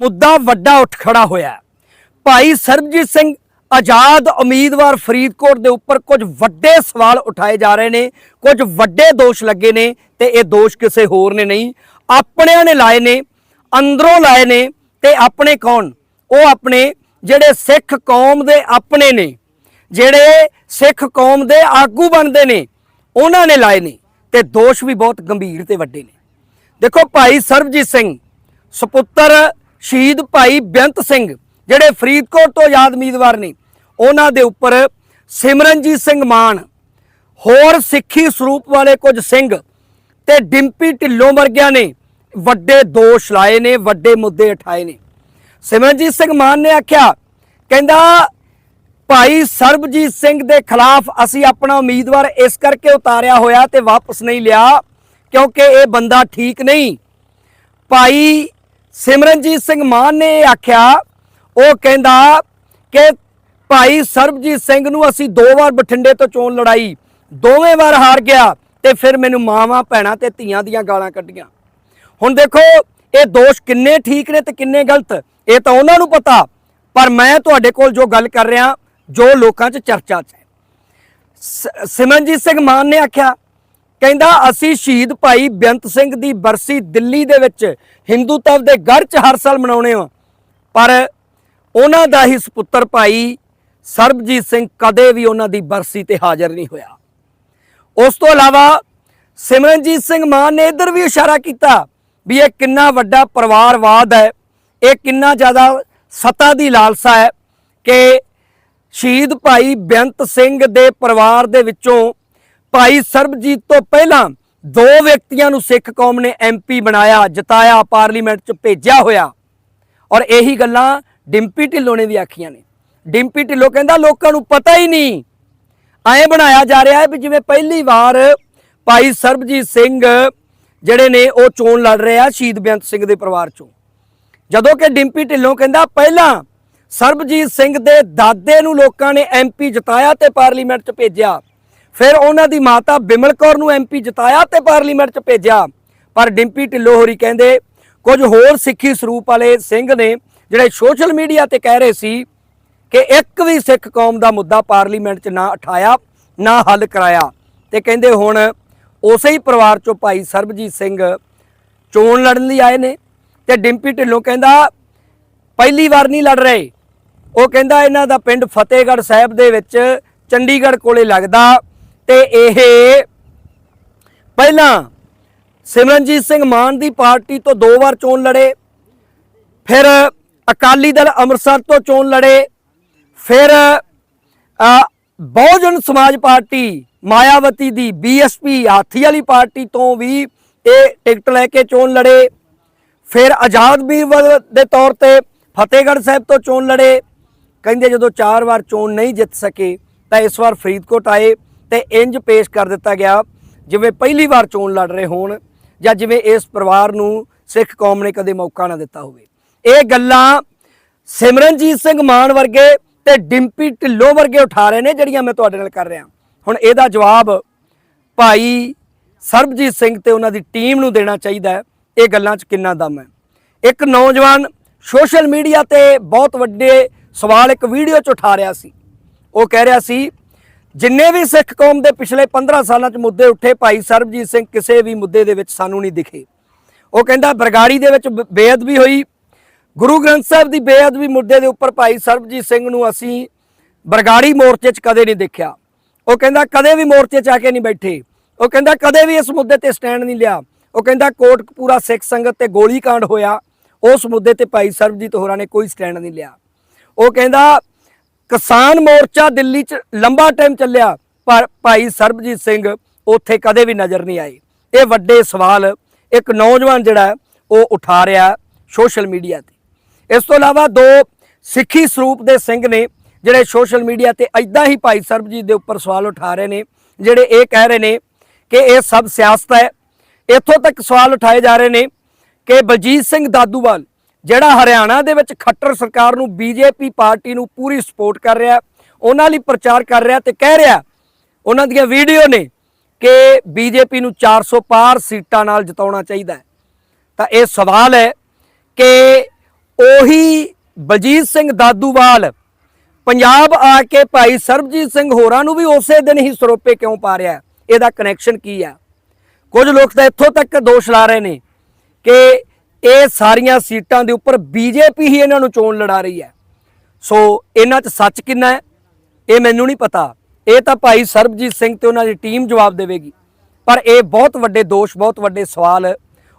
ਮੁੱਦਾ ਵੱਡਾ ਉੱਠ ਖੜਾ ਹੋਇਆ ਭਾਈ ਸਰਬਜੀਤ ਸਿੰਘ ਆਜ਼ਾਦ ਉਮੀਦਵਾਰ ਫਰੀਦਕੋਟ ਦੇ ਉੱਪਰ ਕੁਝ ਵੱਡੇ ਸਵਾਲ ਉਠਾਏ ਜਾ ਰਹੇ ਨੇ, ਕੁਝ ਵੱਡੇ ਦੋਸ਼ ਲੱਗੇ ਨੇ ਤੇ ਇਹ ਦੋਸ਼ ਕਿਸੇ ਹੋਰ ਨੇ ਨਹੀਂ। ਆਪਣਿਆਂ ਨੇ ਲਾਏ ਨੇ, ਅੰਦਰੋਂ ਲਾਏ ਨੇ ਤੇ ਆਪਣੇ ਕੌਣ? ਉਹ ਆਪਣੇ ਜਿਹੜੇ ਸਿੱਖ ਕੌਮ ਦੇ ਆਪਣੇ ਨੇ, ਜਿਹੜੇ ਸਿੱਖ ਕੌਮ ਦੇ ਆਗੂ ਬਣਦੇ ਨੇ, ਉਹਨਾਂ ਨੇ ਲਾਏ ਨੇ ਤੇ ਦੋਸ਼ ਵੀ ਬਹੁਤ ਗੰਭੀਰ ਤੇ ਵੱਡੇ ਨੇ। ਦੇਖੋ ਭਾਈ ਸਰਬਜੀਤ ਸਿੰਘ, ਸੁਪੁੱਤਰ ਸ਼ਹੀਦ ਭਾਈ ਬੇਅੰਤ ਸਿੰਘ, ਜਿਹੜੇ ਫਰੀਦਕੋਟ ਤੋਂ ਆਜ਼ਾਦ ਉਮੀਦਵਾਰ ਨੇ, ਉਹਨਾਂ ਦੇ ਉੱਪਰ ਸਿਮਰਨਜੀਤ ਸਿੰਘ ਮਾਨ, ਹੋਰ ਸਿੱਖੀ ਸਰੂਪ ਵਾਲੇ ਕੁਝ ਸਿੰਘ ਤੇ ਡਿੰਪੀ ਢਿੱਲੋਂ ਵਰਗਿਆਂ ਨੇ ਵੱਡੇ ਦੋਸ਼ ਲਾਏ ਨੇ, ਵੱਡੇ ਮੁੱਦੇ ਉਠਾਏ ਨੇ। ਸਿਮਰਨਜੀਤ ਸਿੰਘ ਮਾਨ ਨੇ ਆਖਿਆ, ਕਹਿੰਦਾ, ਭਾਈ ਸਰਬਜੀਤ ਸਿੰਘ ਦੇ ਖਿਲਾਫ ਅਸੀਂ ਆਪਣਾ ਉਮੀਦਵਾਰ ਇਸ ਕਰਕੇ ਉਤਾਰਿਆ ਹੋਇਆ ਤੇ ਵਾਪਸ ਨਹੀਂ ਲਿਆ, ਕਿਉਂਕਿ ਇਹ ਬੰਦਾ ਠੀਕ ਨਹੀਂ। ਭਾਈ ਸਿਮਰਨਜੀਤ ਸਿੰਘ ਮਾਨ ਨੇ ਇਹ ਆਖਿਆ, ਉਹ ਕਹਿੰਦਾ ਕਿ ਭਾਈ ਸਰਬਜੀਤ ਸਿੰਘ ਨੂੰ ਅਸੀਂ ਦੋ ਵਾਰ ਬਠਿੰਡੇ ਤੋਂ ਚੋਣ ਲੜਾਈ, ਦੋਵੇਂ ਵਾਰ ਹਾਰ ਗਿਆ ਤੇ ਫਿਰ ਮੈਨੂੰ ਮਾਵਾਂ, ਭੈਣਾਂ ਤੇ ਧੀਆਂ ਦੀਆਂ ਗਾਲਾਂ ਕੱਢੀਆਂ। ਹੁਣ ਦੇਖੋ, ਇਹ ਦੋਸ਼ ਕਿੰਨੇ ਠੀਕ ਨੇ ਤੇ ਕਿੰਨੇ ਗਲਤ, ਇਹ ਤਾਂ ਉਹਨਾਂ ਨੂੰ ਪਤਾ, ਪਰ ਮੈਂ ਤੁਹਾਡੇ ਕੋਲ ਜੋ ਗੱਲ ਕਰ ਰਿਹਾ, ਜੋ ਲੋਕਾਂ 'ਚ ਚਰਚਾ 'ਚ ਹੈ। ਸਿਮਰਨਜੀਤ ਸਿੰਘ ਮਾਨ ਨੇ ਆਖਿਆ ਕਹਿੰਦਾ, ਅਸੀਂ ਸ਼ਹੀਦ ਭਾਈ ਬੇਅੰਤ ਸਿੰਘ ਦੀ ਬਰਸੀ ਦਿੱਲੀ ਦੇ ਵਿੱਚ ਹਿੰਦੂਤਵ ਦੇ ਗੜ੍ਹ 'ਚ ਹਰ ਸਾਲ ਮਨਾਉਣੇ ਆ ਪਰ ਉਹਨਾਂ ਦਾ ਹੀ ਸੁਪੁੱਤਰ ਭਾਈ ਸਰਬਜੀਤ ਸਿੰਘ ਕਦੇ ਵੀ ਉਹਨਾਂ ਦੀ ਬਰਸੀ ਤੇ ਹਾਜ਼ਰ ਨਹੀਂ ਹੋਇਆ। ਉਸ ਤੋਂ ਇਲਾਵਾ ਸਿਮਰਨਜੀਤ ਸਿੰਘ ਮਾਨ ਨੇ ਇਧਰ ਵੀ ਇਸ਼ਾਰਾ ਕੀਤਾ ਵੀ ਇਹ ਕਿੰਨਾ ਵੱਡਾ ਪਰਿਵਾਰਵਾਦ ਹੈ, ਇਹ ਕਿੰਨਾ ਜ਼ਿਆਦਾ ਸਤਾ ਦੀ ਲਾਲਸਾ ਹੈ ਕਿ ਸ਼ਹੀਦ ਭਾਈ ਬੇਅੰਤ ਸਿੰਘ ਦੇ ਪਰਿਵਾਰ ਦੇ ਵਿੱਚੋਂ ਭਾਈ ਸਰਬਜੀਤ ਤੋਂ ਪਹਿਲਾਂ ਦੋ ਵਿਅਕਤੀਆਂ ਨੂੰ ਸਿੱਖ ਕੌਮ ਨੇ ਐਮਪੀ ਬਣਾਇਆ, ਜਿਤਾਇਆ, ਪਾਰਲੀਮੈਂਟ 'ਚ ਭੇਜਿਆ ਹੋਇਆ। ਔਰ ਇਹੀ ਗੱਲਾਂ ਡਿੰਪੀ ਢਿੱਲੋਂ ਨੇ ਵੀ ਆਖੀਆਂ ਨੇ। ਡਿੰਪੀ ਢਿੱਲੋਂ ਕਹਿੰਦਾ, ਲੋਕਾਂ ਨੂੰ ਪਤਾ ਹੀ ਨਹੀਂ। ਐਂ ਬਣਾਇਆ ਜਾ ਰਿਹਾ ਹੈ ਵੀ ਜਿਵੇਂ ਪਹਿਲੀ ਵਾਰ ਭਾਈ ਸਰਬਜੀਤ ਸਿੰਘ ਜਿਹੜੇ ਨੇ ਉਹ ਚੋਣ ਲੜ ਰਹੇ ਆ ਸ਼ਹੀਦ ਬੇਅੰਤ ਸਿੰਘ ਦੇ ਪਰਿਵਾਰ ਚੋਂ। ਜਦੋਂ ਕਿ ਡਿੰਪੀ ਢਿੱਲੋਂ ਕਹਿੰਦਾ, ਪਹਿਲਾਂ ਸਰਬਜੀਤ ਸਿੰਘ ਦੇ ਦਾਦੇ ਨੂੰ ਲੋਕਾਂ ਨੇ ਐਮਪੀ ਜਿਤਾਇਆ ਤੇ ਪਾਰਲੀਮੈਂਟ 'ਚ ਭੇਜਿਆ। ਫਿਰ ਉਹਨਾਂ ਦੀ ਮਾਤਾ ਬਿਮਲ ਕੌਰ ਨੂੰ ਐਮਪੀ ਜਿਤਾਇਆ ਤੇ ਪਾਰਲੀਮੈਂਟ 'ਚ ਭੇਜਿਆ। ਪਰ ਡਿੰਪੀ ਢਿੱਲੋਂ ਹੋਰੀ ਕਹਿੰਦੇ, ਕੁਝ ਹੋਰ ਸਿੱਖੀ ਸਰੂਪ ਵਾਲੇ ਸਿੰਘ ਨੇ ਜਿਹੜੇ ਸੋਸ਼ਲ ਮੀਡੀਆ ਤੇ ਕਹਿ ਰਹੇ ਸੀ ਕਿ ਇੱਕ ਵੀ ਸਿੱਖ ਕੌਮ ਦਾ ਮੁੱਦਾ ਪਾਰਲੀਮੈਂਟ 'ਚ ਨਾ ਉਠਾਇਆ, ਨਾ ਹੱਲ ਕਰਾਇਆ। ਤੇ ਕਹਿੰਦੇ ਹੁਣ ਉਸੇ ਹੀ ਪਰਿਵਾਰ 'ਚੋਂ ਭਾਈ ਸਰਬਜੀਤ ਸਿੰਘ ਚੋਣ ਲੜਨ ਲਈ ਆਏ ਨੇ। ਤੇ ਡਿੰਪੀ ਢਿੱਲੋਂ ਕਹਿੰਦਾ, ਪਹਿਲੀ ਵਾਰ ਨਹੀਂ ਲੜ ਰਹੇ। ਉਹ ਕਹਿੰਦਾ, ਇਹਨਾਂ ਦਾ ਪਿੰਡ ਫਤਿਹਗੜ੍ਹ ਸਾਹਿਬ ਦੇ ਵਿੱਚ ਚੰਡੀਗੜ੍ਹ ਕੋਲੇ ਲੱਗਦਾ। ਤੇ ਇਹ ਪਹਿਲਾਂ ਸਿਮਰਨਜੀਤ ਸਿੰਘ ਮਾਨ ਦੀ ਪਾਰਟੀ ਤੋਂ ਦੋ ਵਾਰ ਚੋਣ ਲੜੇ, ਫਿਰ ਅਕਾਲੀ ਦਲ ਅੰਮ੍ਰਿਤਸਰ ਤੋਂ ਚੋਣ ਲੜੇ, ਫਿਰ ਬਹੁਜਨ ਸਮਾਜ ਪਾਰਟੀ ਮਾਇਆਵਤੀ ਦੀ ਬੀਐਸਪੀ ਹਾਥੀ ਵਾਲੀ ਪਾਰਟੀ ਤੋਂ ਵੀ ਇਹ ਟਿਕਟ ਲੈ ਕੇ ਚੋਣ ਲੜੇ, ਫਿਰ ਆਜ਼ਾਦ ਵੀਰ ਦੇ ਤੌਰ ਤੇ ਫਤਿਹਗੜ੍ਹ ਸਾਹਿਬ ਤੋਂ ਚੋਣ ਲੜੇ, ਕਹਿੰਦੇ ਜਦੋਂ ਚਾਰ ਵਾਰ ਚੋਣ ਨਹੀਂ ਜਿੱਤ ਸਕੇ ਤਾਂ ਇਸ ਵਾਰ ਫਰੀਦਕੋਟ ਆਏ। ਤੇ ਇੰਜ ਪੇਸ਼ ਕਰ ਦਿੱਤਾ ਗਿਆ ਜਿਵੇਂ ਪਹਿਲੀ ਵਾਰ ਚੋਣ ਲੜ ਰਹੇ ਹੋਣ ਜਾਂ ਜਿਵੇਂ ਇਸ ਪਰਿਵਾਰ ਨੂੰ ਸਿੱਖ ਕੌਮ ਨੇ ਕਦੇ ਮੌਕਾ ਨਾ ਦਿੱਤਾ ਹੋਵੇ। ਇਹ ਗੱਲਾਂ ਸਿਮਰਨਜੀਤ ਸਿੰਘ ਮਾਨ ਵਰਗੇ ਤੇ ਡਿੰਪੀ ਢਿੱਲੋਂ ਵਰਗੇ ਉਠਾ ਰਹੇ ਨੇ ਜਿਹੜੀਆਂ ਮੈਂ ਤੁਹਾਡੇ ਨਾਲ ਕਰ ਰਿਹਾ। ਹੁਣ ਇਹਦਾ ਜਵਾਬ ਭਾਈ ਸਰਬਜੀਤ ਸਿੰਘ ਤੇ ਉਹਨਾਂ ਦੀ ਟੀਮ ਨੂੰ ਦੇਣਾ ਚਾਹੀਦਾ ਹੈ। ਇਹ ਗੱਲਾਂ 'ਚ ਕਿੰਨਾ ਦਮ ਹੈ। ਇੱਕ ਨੌਜਵਾਨ ਸੋਸ਼ਲ ਮੀਡੀਆ ਤੇ ਬਹੁਤ ਵੱਡੇ ਸਵਾਲ ਇੱਕ ਵੀਡੀਓ 'ਚ ਉਠਾ ਰਿਹਾ ਸੀ। ਉਹ ਕਹਿ ਰਿਹਾ ਸੀ ਜਿੰਨੇ ਵੀ ਸਿੱਖ ਕੌਮ ਦੇ ਪਿਛਲੇ 15 ਸਾਲਾਂ 'ਚ ਮੁੱਦੇ ਉੱਠੇ, ਭਾਈ ਸਰਬਜੀਤ ਸਿੰਘ ਕਿਸੇ ਵੀ ਮੁੱਦੇ ਦੇ ਵਿੱਚ ਸਾਨੂੰ ਨਹੀਂ ਦਿਖੇ। ਉਹ ਕਹਿੰਦਾ, ਬਰਗਾੜੀ ਦੇ ਵਿੱਚ ਬ- ਬੇਅਦਬੀ ਹੋਈ। ਗੁਰੂ ਗ੍ਰੰਥ ਸਾਹਿਬ ਦੀ ਬੇਅਦਬੀ ਮੁੱਦੇ ਦੇ ਉੱਪਰ ਭਾਈ ਸਰਬਜੀਤ ਸਿੰਘ ਨੂੰ ਅਸੀਂ ਬਰਗਾੜੀ ਮੋਰਚੇ 'ਚ ਕਦੇ ਨਹੀਂ ਦੇਖਿਆ। ਉਹ ਕਹਿੰਦਾ, ਕਦੇ ਵੀ ਮੋਰਚੇ 'ਚ ਆ ਕੇ ਨਹੀਂ ਬੈਠੇ। ਉਹ ਕਹਿੰਦਾ, ਕਦੇ ਵੀ ਇਸ ਮੁੱਦੇ ਤੇ ਸਟੈਂਡ ਨਹੀਂ ਲਿਆ। ਉਹ ਕਹਿੰਦਾ, ਕੋਟਕਪੂਰਾ ਸਿੱਖ ਸੰਗਤ ਤੇ ਗੋਲੀ ਹੋਇਆ। ਉਸ ਮੁੱਦੇ ਤੇ ਭਾਈ ਸਰਬਜੀਤ ਹੋਰਾਂ ਨੇ ਕੋਈ ਸਟੈਂਡ ਨਹੀਂ ਲਿਆ। ਉਹ ਕਹਿੰਦਾ ਕਿਸਾਨ ਮੋਰਚਾ ਦਿੱਲੀ 'ਚ ਲੰਬਾ ਟਾਈਮ ਚੱਲਿਆ, ਪਰ ਭਾਈ ਸਰਬਜੀਤ ਸਿੰਘ ਉੱਥੇ ਕਦੇ ਵੀ ਨਜ਼ਰ ਨਹੀਂ ਆਏ। ਇਹ ਵੱਡੇ ਸਵਾਲ ਇੱਕ ਨੌਜਵਾਨ ਜਿਹੜਾ ਉਹ ਉਠਾ ਰਿਹਾ ਸੋਸ਼ਲ ਮੀਡੀਆ ਤੇ। ਇਸ ਤੋਂ ਇਲਾਵਾ ਦੋ ਸਿੱਖੀ ਸਰੂਪ ਦੇ ਸਿੰਘ ਨੇ ਜਿਹੜੇ ਸੋਸ਼ਲ ਮੀਡੀਆ ਤੇ ਐਦਾਂ ਹੀ ਭਾਈ ਸਰਬਜੀਤ ਦੇ ਉੱਪਰ ਸਵਾਲ ਉਠਾ ਰਹੇ ਨੇ, ਜਿਹੜੇ ਇਹ ਕਹਿ ਰਹੇ ਨੇ ਕਿ ਇਹ ਸਭ ਸਿਆਸਤ ਹੈ। ਇੱਥੋਂ ਤੱਕ ਸਵਾਲ ਉਠਾਏ ਜਾ ਰਹੇ ਨੇ ਕਿ ਬਲਜੀਤ ਸਿੰਘ ਦਾਦੂਵਾਲ ਜਿਹੜਾ ਹਰਿਆਣਾ ਦੇ ਵਿੱਚ ਖੱਟਰ ਸਰਕਾਰ ਨੂੰ ਬੀਜੇਪੀ ਪਾਰਟੀ ਨੂੰ ਪੂਰੀ ਸਪੋਰਟ ਕਰ ਰਿਹਾ, ਉਹਨਾਂ ਲਈ ਪ੍ਰਚਾਰ ਕਰ ਰਿਹਾ ਤੇ ਕਹਿ ਰਿਹਾ, ਉਹਨਾਂ ਦੀਆਂ ਵੀਡੀਓ ਨੇ ਕਿ ਬੀਜੇਪੀ ਨੂੰ 400 ਪਾਰ ਸੀਟਾਂ ਨਾਲ ਜਿਤਾਉਣਾ ਚਾਹੀਦਾ ਹੈ। ਤਾਂ ਇਹ ਸਵਾਲ ਹੈ ਕਿ ਉਹੀ ਬਲਜੀਤ ਸਿੰਘ ਦਾਦੂਵਾਲ, ਪੰਜਾਬ ਆ ਕੇ ਭਾਈ ਸਰਬਜੀਤ ਸਿੰਘ ਹੋਰਾਂ ਨੂੰ ਵੀ ਉਸੇ ਦਿਨ ਹੀ ਸਰੋਪੇ ਕਿਉਂ ਪਾ ਰਿਹਾ ਇਹਦਾ ਕਨੈਕਸ਼ਨ ਕੀ ਆ ਕੁਝ ਲੋਕ ਤਾਂ ਇੱਥੋਂ ਤੱਕ ਦੋਸ਼ ਲਾ ਰਹੇ ਨੇ ਕਿ ਇਹ ਸਾਰੀਆਂ ਸੀਟਾਂ ਦੇ ਉੱਪਰ ਬੀਜੇਪੀ ਹੀ ਇਹਨਾਂ ਨੂੰ ਚੋਣ ਲੜਾ ਰਹੀ ਹੈ। ਸੋ ਇਹਨਾਂ 'ਚ ਸੱਚ ਕਿੰਨਾ ਹੈ, ਇਹ ਮੈਨੂੰ ਨਹੀਂ ਪਤਾ। ਇਹ ਤਾਂ ਭਾਈ ਸਰਬਜੀਤ ਸਿੰਘ ਤੇ ਉਹਨਾਂ ਦੀ ਟੀਮ ਜਵਾਬ ਦੇਵੇਗੀ। ਪਰ ਇਹ ਬਹੁਤ ਵੱਡੇ ਦੋਸ਼, ਬਹੁਤ ਵੱਡੇ ਸਵਾਲ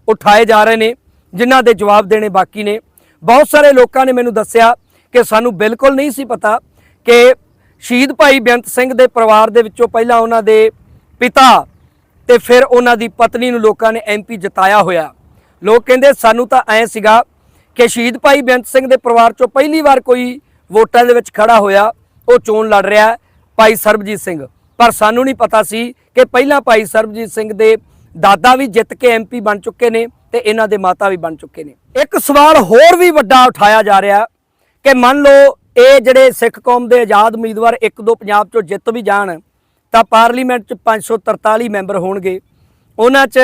ਉਠਾਏ ਜਾ ਰਹੇ ਨੇ, ਜਿਨ੍ਹਾਂ ਦੇ ਜਵਾਬ ਦੇਣੇ ਬਾਕੀ ਨੇ। ਬਹੁਤ ਸਾਰੇ ਲੋਕਾਂ ਨੇ ਮੈਨੂੰ ਦੱਸਿਆ ਕਿ ਸਾਨੂੰ ਬਿਲਕੁਲ ਨਹੀਂ ਸੀ ਪਤਾ ਕਿ ਸ਼ਹੀਦ ਭਾਈ ਬੇਅੰਤ ਸਿੰਘ ਦੇ ਪਰਿਵਾਰ ਦੇ ਵਿੱਚੋਂ ਪਹਿਲਾਂ ਉਹਨਾਂ ਦੇ ਪਿਤਾ ਤੇ ਫਿਰ ਉਹਨਾਂ ਦੀ ਪਤਨੀ ਨੂੰ ਲੋਕਾਂ ਨੇ ਐਮਪੀ ਜਿਤਾਇਆ ਹੋਇਆ। ਲੋਕ ਕਹਿੰਦੇ ਸਾਨੂੰ ਤਾਂ ਐ ਸੀਗਾ ਕਿ ਸ਼ਹੀਦ ਭਾਈ ਬੇਅੰਤ ਸਿੰਘ ਦੇ ਪਰਿਵਾਰ ਚੋਂ ਪਹਿਲੀ ਵਾਰ ਕੋਈ ਵੋਟਾਂ ਦੇ ਵਿੱਚ ਖੜਾ ਹੋਇਆ, ਉਹ ਚੋਣ ਲੜ ਰਿਹਾ ਭਾਈ ਸਰਬਜੀਤ ਸਿੰਘ। ਪਰ ਸਾਨੂੰ ਨਹੀਂ ਪਤਾ ਸੀ ਕਿ ਪਹਿਲਾਂ ਭਾਈ ਸਰਬਜੀਤ ਸਿੰਘ ਦੇ ਦਾਦਾ ਵੀ ਜਿੱਤ ਕੇ ਐਮਪੀ ਬਣ ਚੁੱਕੇ ਨੇ ਤੇ ਇਹਨਾਂ ਦੇ ਮਾਤਾ ਵੀ ਬਣ ਚੁੱਕੇ ਨੇ। ਇੱਕ ਸਵਾਲ ਹੋਰ ਵੀ ਵੱਡਾ ਉਠਾਇਆ ਜਾ ਰਿਹਾ ਕਿ ਮੰਨ ਲਓ ਇਹ ਜਿਹੜੇ ਸਿੱਖ ਕੌਮ ਦੇ ਆਜ਼ਾਦ ਉਮੀਦਵਾਰ ਇੱਕ ਦੋ ਪੰਜਾਬ ਚੋਂ ਜਿੱਤ ਵੀ ਜਾਣ, ਤਾਂ ਪਾਰਲੀਮੈਂਟ 'ਚ 543 ਮੈਂਬਰ ਹੋਣਗੇ। ਉਹਨਾਂ 'ਚ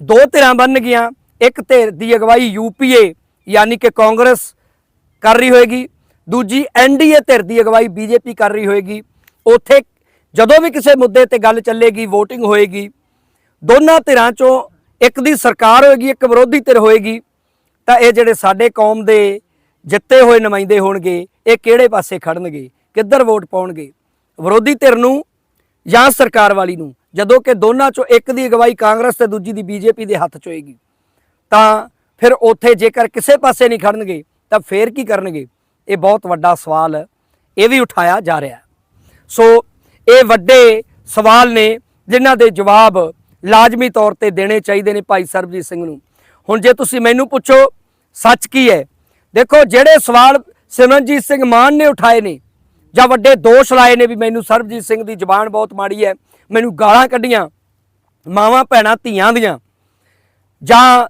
ਦੋ ਧਿਰਾਂ ਬਣਨਗੀਆਂ ਇੱਕ ਧਿਰ ਦੀ ਅਗਵਾਈ ਯੂਪੀਏ ਯਾਨੀ ਕਿ ਕਾਂਗਰਸ ਕਰ ਰਹੀ ਹੋਏਗੀ। ਦੂਜੀ ਐਨਡੀਏ ਧਿਰ ਦੀ ਅਗਵਾਈ ਬੀਜੇਪੀ ਕਰ ਰਹੀ ਹੋਏਗੀ। ਉੱਥੇ ਜਦੋਂ ਵੀ ਕਿਸੇ ਮੁੱਦੇ ਤੇ ਗੱਲ ਚੱਲੇਗੀ VOTING ਹੋਏਗੀ, ਦੋਨਾਂ ਧਿਰਾਂ 'ਚੋਂ ਇੱਕ ਦੀ ਸਰਕਾਰ ਹੋਏਗੀ, ਇੱਕ ਵਿਰੋਧੀ ਧਿਰ ਹੋਏਗੀ, ਤਾਂ ਇਹ ਜਿਹੜੇ ਸਾਡੇ ਕੌਮ ਦੇ ਜਿੱਤੇ ਹੋਏ ਨੁਮਾਇੰਦੇ ਹੋਣਗੇ, ਇਹ ਕਿਹੜੇ ਪਾਸੇ ਖੜਨਗੇ, ਕਿੱਧਰ ਵੋਟ ਪਾਉਣਗੇ? ਵਿਰੋਧੀ ਧਿਰ ਨੂੰ ਜਾਂ ਸਰਕਾਰ ਵਾਲੀ ਨੂੰ? ਜਦੋਂ ਕਿ ਦੋਨਾਂ 'ਚੋਂ ਇੱਕ ਦੀ ਅਗਵਾਈ ਕਾਂਗਰਸ ਤੇ ਦੂਜੀ ਦੀ ਬੀਜੇਪੀ ਦੇ ਹੱਥ 'ਚ ਹੋਏਗੀ। ਤਾਂ ਫਿਰ ਉੱਥੇ ਜੇਕਰ ਕਿਸੇ ਪਾਸੇ ਨਹੀਂ ਖੜਨਗੇ, ਤਾਂ ਫੇਰ ਕੀ ਕਰਨਗੇ? ਇਹ ਬਹੁਤ ਵੱਡਾ ਸਵਾਲ ਇਹ ਵੀ ਉਠਾਇਆ ਜਾ ਰਿਹਾ ਸੋ ਇਹ ਵੱਡੇ ਸਵਾਲ ਨੇ ਜਿਨ੍ਹਾਂ ਦੇ ਜਵਾਬ ਲਾਜ਼ਮੀ ਤੌਰ ਤੇ ਦੇਣੇ ਚਾਹੀਦੇ ਨੇ ਭਾਈ ਸਰਬਜੀਤ ਸਿੰਘ ਨੂੰ। ਹੁਣ ਜੇ ਤੁਸੀਂ ਮੈਨੂੰ ਪੁੱਛੋ, ਸੱਚ ਕੀ ਹੈ? ਦੇਖੋ, ਜਿਹੜੇ ਸਵਾਲ ਸਿਮਰਨਜੀਤ ਸਿੰਘ ਮਾਨ ਨੇ ਉਠਾਏ ਨੇ, ਜਾਂ ਵੱਡੇ ਦੋਸ਼ ਲਾਏ ਨੇ ਵੀ ਮੈਨੂੰ ਸਰਬਜੀਤ ਸਿੰਘ ਦੀ ਜ਼ੁਬਾਨ ਬਹੁਤ ਮਾੜੀ ਹੈ, ਮੈਨੂੰ ਗਾਲਾਂ ਕੱਢੀਆਂ, ਮਾਵਾਂ ਭੈਣਾਂ ਧੀਆਂ ਦੀਆਂ, ਜਾਂ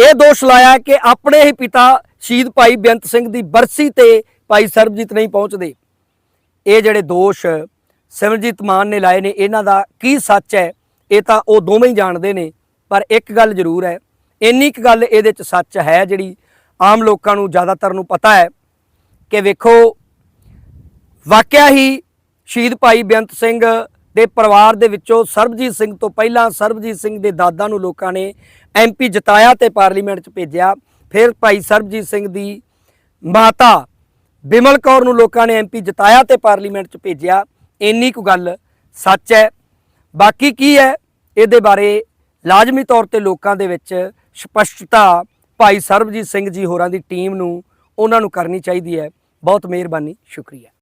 ਇਹ ਦੋਸ਼ ਲਾਇਆ ਕਿ ਆਪਣੇ ਹੀ ਪਿਤਾ ਸ਼ਹੀਦ ਭਾਈ ਬੇਅੰਤ ਸਿੰਘ ਦੀ ਬਰਸੀ ਤੇ ਭਾਈ ਸਰਬਜੀਤ ਨਹੀਂ ਪਹੁੰਚਦੇ। ਇਹ ਜਿਹੜੇ ਦੋਸ਼ ਸਿਮਰਜੀਤ ਮਾਨ ਨੇ ਲਾਏ ਨੇ, ਇਹਨਾਂ ਦਾ ਕੀ ਸੱਚ ਹੈ, ਇਹ ਤਾਂ ਉਹ ਦੋਵੇਂ ਹੀ ਜਾਣਦੇ ਨੇ, ਪਰ ਇੱਕ ਗੱਲ ਜ਼ਰੂਰ ਹੈ, ਇੰਨੀ ਕੁ ਗੱਲ ਇਹਦੇ ਚ ਸੱਚ ਹੈ ਜਿਹੜੀ ਆਮ ਲੋਕਾਂ ਨੂੰ ਜ਼ਿਆਦਾਤਰ ਨੂੰ ਪਤਾ ਹੈ ਕਿ ਵੇਖੋ, ਵਾਕਿਆ ਹੀ ਸ਼ਹੀਦ ਭਾਈ ਬੇਅੰਤ ਸਿੰਘ ਦੇ ਪਰਿਵਾਰ ਦੇ ਵਿੱਚੋਂ ਸਰਬਜੀਤ ਸਿੰਘ ਤੋਂ ਪਹਿਲਾਂ ਸਰਬਜੀਤ ਸਿੰਘ ਦੇ ਦਾਦਾ ਨੂੰ ਲੋਕਾਂ ਨੇ ਐਮਪੀ ਜਿਤਾਇਆ ਤੇ ਪਾਰਲੀਮੈਂਟ 'ਚ ਭੇਜਿਆ। ਫਿਰ ਭਾਈ ਸਰਬਜੀਤ ਸਿੰਘ ਦੀ ਮਾਤਾ ਬਿਮਲ ਕੌਰ ਨੂੰ ਲੋਕਾਂ ਨੇ ਐਮਪੀ ਜਿਤਾਇਆ ਤੇ ਪਾਰਲੀਮੈਂਟ 'ਚ ਭੇਜਿਆ। ਇੰਨੀ ਕੁ ਗੱਲ ਸੱਚ ਹੈ। ਬਾਕੀ ਕੀ ਹੈ? ਇਹਦੇ ਬਾਰੇ ਲਾਜ਼ਮੀ ਤੌਰ ਤੇ ਲੋਕਾਂ ਦੇ ਵਿੱਚ ਸਪਸ਼ਟਤਾ ਭਾਈ ਸਰਬਜੀਤ ਸਿੰਘ ਜੀ ਹੋਰਾਂ ਦੀ ਟੀਮ ਨੂੰ, ਉਹਨਾਂ ਨੂੰ ਕਰਨੀ ਚਾਹੀਦੀ ਹੈ। ਬਹੁਤ ਮਿਹਰਬਾਨੀ, ਸ਼ੁਕਰੀਆ।